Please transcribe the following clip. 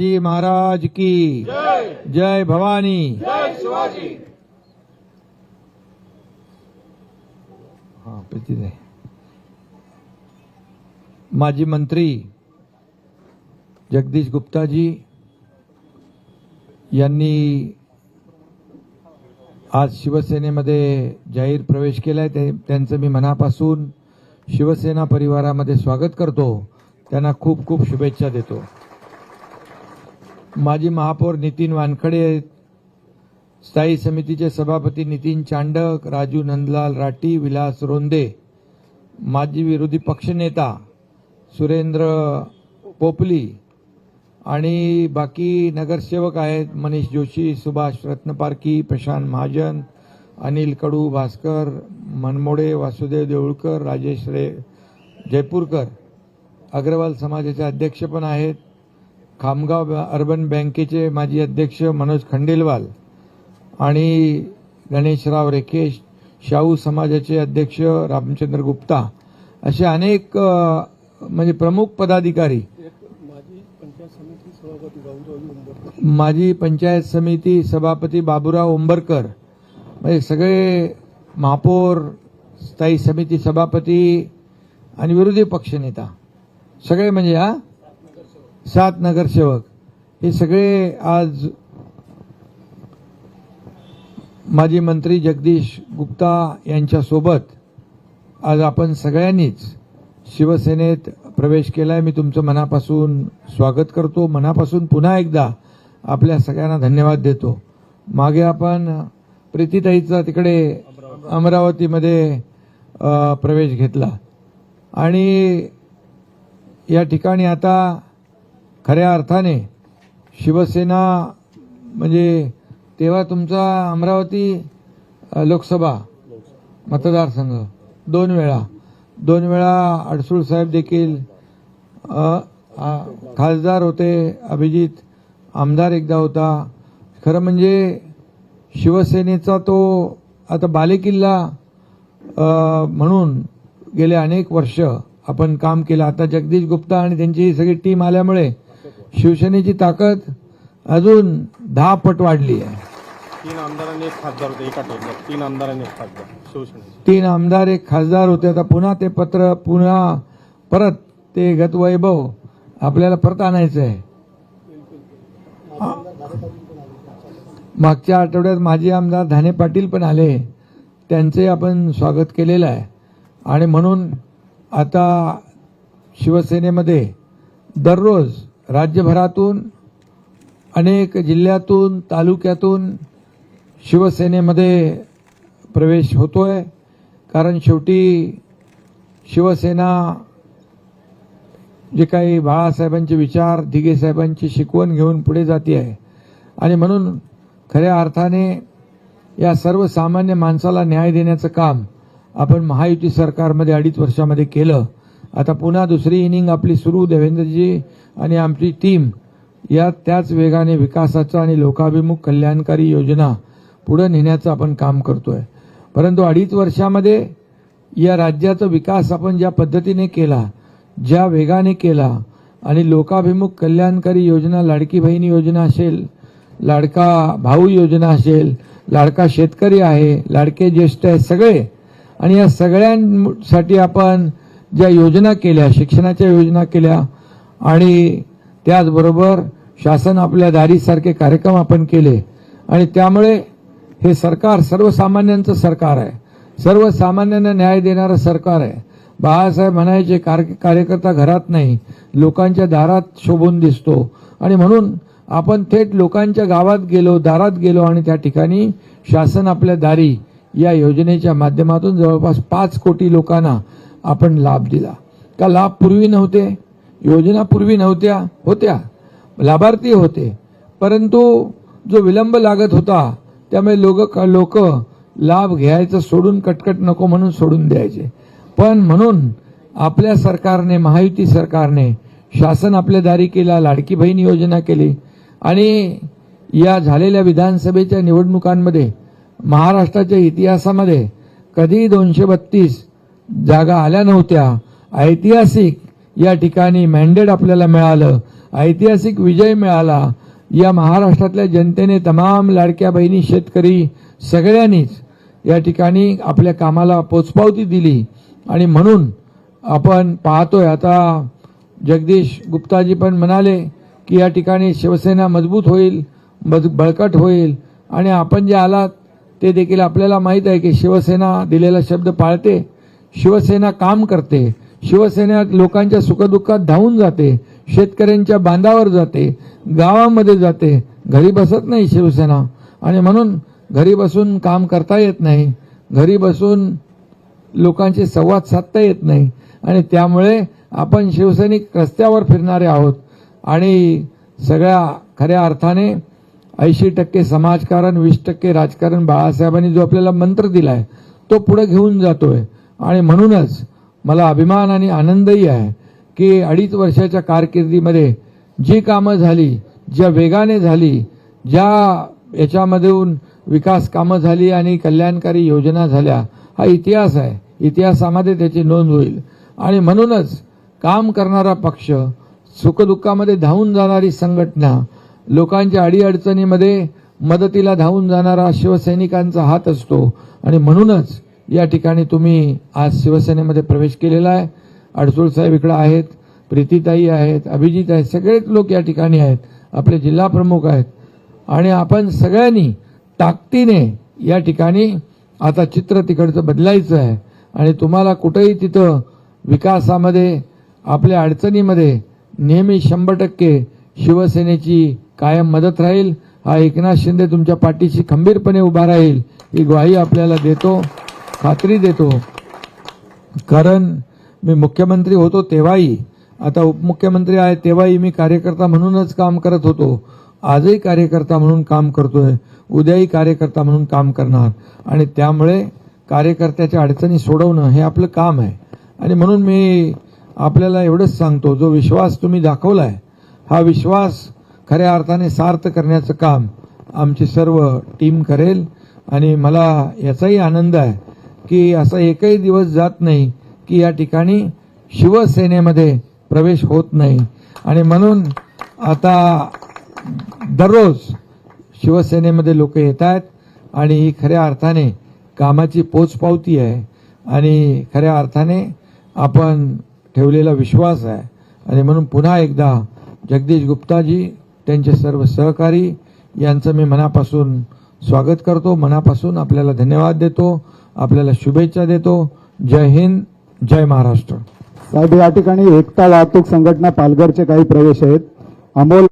जी महाराज की। जय भवानी। हा प्रीती आहे माजी मंत्री जगदीश गुप्ताजी यांनी आज शिवसेनेमध्ये जाहीर प्रवेश केलाय. आहे त्यांचं मी मनापासून शिवसेना परिवारामध्ये स्वागत करतो. त्यांना खूप खूप शुभेच्छा देतो. माजी महापौर नितीन वानखडे आहेत स्थायी समितीचे सभापती नितीन चांडक राजू नंदलाल राठी विलास रोंदे माजी विरोधी पक्षनेता सुरेंद्र पोपली आणि बाकी नगरसेवक आहेत मनीष जोशी सुभाष रत्नपारखी प्रशांत महाजन अनिल कडू भास्कर मनमोडे वासुदेव देऊळकर राजेश रे जयपूरकर. अग्रवाल समाजाचे अध्यक्ष पण आहेत. खामगाव अर्बन बँकेचे माजी अध्यक्ष मनोज खंडेलवाल आणि गणेशराव रेकेश शाहू समाजाचे अध्यक्ष रामचंद्र गुप्ता असे अनेक म्हणजे प्रमुख पदाधिकारी. माजी पंचायत समिती सभापती बाबूराव उंबरकर म्हणजे सगळे महापौर स्थायी समिती सभापती आणि विरोधी पक्षनेता सगळे म्हणजे हा सात नगरसेवक. हे सगळे आज माजी मंत्री जगदीश गुप्ता यांच्यासोबत आज आपण सगळ्यांनीच शिवसेनेत प्रवेश केलाय. मी तुमचं मनापासून स्वागत करतो. मनापासून पुन्हा एकदा आपल्या सगळ्यांना धन्यवाद देतो. मागे आपण प्रीतीताईचा तिकडे अमरावतीमध्ये प्रवेश घेतला. आणि या ठिकाणी आता खऱ्या अर्थाने शिवसेना म्हणजे तेव्हा तुमचा अमरावती लोकसभा मतदारसंघ दोन वेळा. दोन वेळा अडसूळ साहेब देखील खासदार होते अभिजित आमदार एकदा होता. खरं म्हणजे शिवसेनेचा तो आता बालेकिल्ला म्हणून गेले अनेक वर्ष आपण काम केलं. आता जगदीश गुप्ता आणि त्यांची ही सगळी टीम आल्यामुळे शिवसेनेची ताकद अजून दहा पट वाढली आहे. तीन आमदारांनी एक खासदार होते एका टोपल्यात तीन आमदारांनी एक खासदार शिवसेनेचे. तीन आमदार एक खासदार होते. आता पुन्हा ते पत्र पुन्हा परत ते गतवैभव आपल्याला परत आणायचं आहे. मागच्या आठवड्यात माजी आमदार धाने पाटील पण आले. त्यांचे आपण स्वागत केलेलं आहे. आणि म्हणून आता शिवसेनेमध्ये दररोज राज्यभरातून अनेक जिल्ह्यातून तालुक्यातून शिवसेनेमध्ये प्रवेश होतो आहे कारण शेवटी शिवसेना जे काही बाळासाहेबांचे विचार दिघे साहेबांची शिकवण घेऊन पुढे जाते आहे. आणि म्हणून खऱ्या अर्थाने या सर्वसामान्य माणसाला न्याय देण्याचं काम आपण महायुती सरकारमध्ये अडीच वर्षामध्ये केलं. आता पुन्हा दुसरी इनिंग आपली सुरू देवेंद्रजी आणि आमची टीम या त्याच वेगाने विकासाचा आणि लोकाभिमुख कल्याणकारी योजना पुढे नेण्याचं आपण काम करतोय. परंतु अडीच वर्षामध्ये या राज्याचा विकास आपण ज्या पद्धतीने केला ज्या वेगाने केला आणि लोकाभिमुख कल्याणकारी योजना लाडकी बहीण योजना असेल लाडका भाऊ योजना असेल लाडका शेतकरी आहे लाडके ज्येष्ठ आहे सगळे आणि या सगळ्यांसाठी आपण ज्या योजना केल्या शिक्षणाच्या योजना केल्या आणि त्याचबरोबर शासन आपल्या दारीसारखे कार्यक्रम आपण केले आणि त्यामुळे हे सरकार सर्वसामान्यांचं सरकार आहे. सर्वसामान्यांना न्याय देणारं सरकार आहे. बाळासाहेब म्हणायचे कार- कार्यकर्ता घरात नाही लोकांच्या दारात शोभून दिसतो. आणि म्हणून आपण थेट लोकांच्या गावात गेलो दारात गेलो आणि त्या ठिकाणी शासन आपल्या दारी या योजनेच्या माध्यमातून जवळपास पाच कोटी लोकांना आपण लाभ दिला. का लाभ पूर्वी नव्हते? योजना पूर्वी नव्हत्या? होत्या. लाभार्थी होते. परंतु जो विलंब लागत होता त्यामुळे लोक लोक लाभ घ्यायचं सोडून कटकट नको म्हणून सोडून द्यायचे. पण म्हणून आपल्या सरकारने महायुती सरकारने शासन आपल्या दारी केला लाडकी बहीण योजना केली. आणि या झालेल्या विधानसभेच्या निवडणुकांमध्ये महाराष्ट्राच्या इतिहासामध्ये कधी दोनशे बत्तीस जागा आल्या नव्हत्या. ऐतिहासिक या ठिकाणी मॅन्डेट आपल्याला मिळालं. ऐतिहासिक विजय मिळाला. या महाराष्ट्रातल्या जनतेने तमाम लाडक्या बहिणी शेतकरी सगळ्यांनीच या ठिकाणी आपल्या कामाला पोचपावती दिली. आणि म्हणून आपण पाहतोय आता जगदीश गुप्ताजी पण म्हणाले की या ठिकाणी शिवसेना मजबूत होईल मज- बळकट होईल. आणि आपण जे आलात ते देखील आपल्याला माहीत आहे की शिवसेना दिलेला शब्द पाळते. शिवसेना काम करते. शिवसेना लोकांच्या सुखदुःखात धावून जाते. शेतकऱ्यांच्या बांधावर जाते. गावामध्ये जाते. घरी बसत नाही शिवसेना. आणि म्हणून घरी बसून काम करता येत नाही. घरी बसून लोकांशी संवाद साधता येत नाही. आणि त्यामुळे आपण शिवसैनिक रस्त्यावर फिरणारे आहोत. आणि सगळ्या खऱ्या अर्थाने ऐंशी टक्के समाजकारण वीस टक्के राजकारण बाळासाहेबांनी जो आपल्याला मंत्र दिला आहे तो पुढे घेऊन जातोय. आणि म्हणूनच मला अभिमान आणि आनंदही आहे की अडीच वर्षाच्या कारकिर्दीमध्ये जी कामं झाली ज्या वेगाने झाली ज्या याच्यामधून विकास कामं झाली आणि कल्याणकारी योजना झाल्या हा इतिहास आहे. इतिहासामध्ये त्याची नोंद होईल. आणि म्हणूनच काम करणारा पक्ष सुखदुःखामध्ये धावून जाणारी संघटना लोकांच्या अडीअडचणीमध्ये मदतीला धावून जाणारा शिवसैनिकांचा हात असतो. आणि म्हणूनच या ठिकाणी तुम्ही आज शिवसेनेमध्ये प्रवेश केलेला आहे. अडसूळ साहेब इकडे आहेत प्रीतीताई आहेत अभिजित आहेत सगळेच लोक या ठिकाणी आहेत. आपले जिल्हा प्रमुख आहेत. आणि आपण सगळ्यांनी ताकदीने या ठिकाणी आता चित्र तिकडचं बदलायचं आहे. आणि तुम्हाला कुठेही तिथं विकासामध्ये आपल्या अडचणीमध्ये नेहमी शंभर टक्के शिवसेनेची कायम मदत राहील. हा एकनाथ शिंदे तुमच्या पाठीशी खंबीरपणे उभा राहील. ही ग्वाही आपल्याला देतो. खात्री देतो. कारण मी मुख्यमंत्री होतो तेव्हाही आता उपमुख्यमंत्री आहे तेव्हाही मी कार्यकर्ता म्हणूनच काम करत होतो. आजही कार्यकर्ता म्हणून काम करतोय उद्याही कार्यकर्ता म्हणून काम करणार. आणि त्यामुळे कार्यकर्त्याच्या अडचणी सोडवणं हे आपलं काम आहे. आणि म्हणून मी आपल्याला एवढंच सांगतो जो विश्वास तुम्ही दाखवलाय हा विश्वास खऱ्या अर्थाने सार्थ करण्याचं काम आमची सर्व टीम करेल. आणि मला याचाही आनंद आहे की असा एकही दिवस जात नाही की या ठिकाणी शिवसेनेमध्ये प्रवेश होत नाही. आणि म्हणून आता दररोज शिवसेनेमध्ये लोक येत आहेत आणि ही खऱ्या अर्थाने कामाची पोचपावती आहे. आणि खऱ्या अर्थाने आपण ठेवलेला विश्वास आहे. आणि म्हणून पुन्हा एकदा जगदीश गुप्ताजी त्यांचे सर्व सहकारी यांचं मी मनापासून स्वागत करतो. मनापासून आपल्याला धन्यवाद देतो. आपल्याला शुभेच्छा देतो. जय हिंद जय महाराष्ट्र. साहेब या ठिकाणी एकता वाहतूक संघटना पालघरचे काही प्रवेश आहेत. अमोल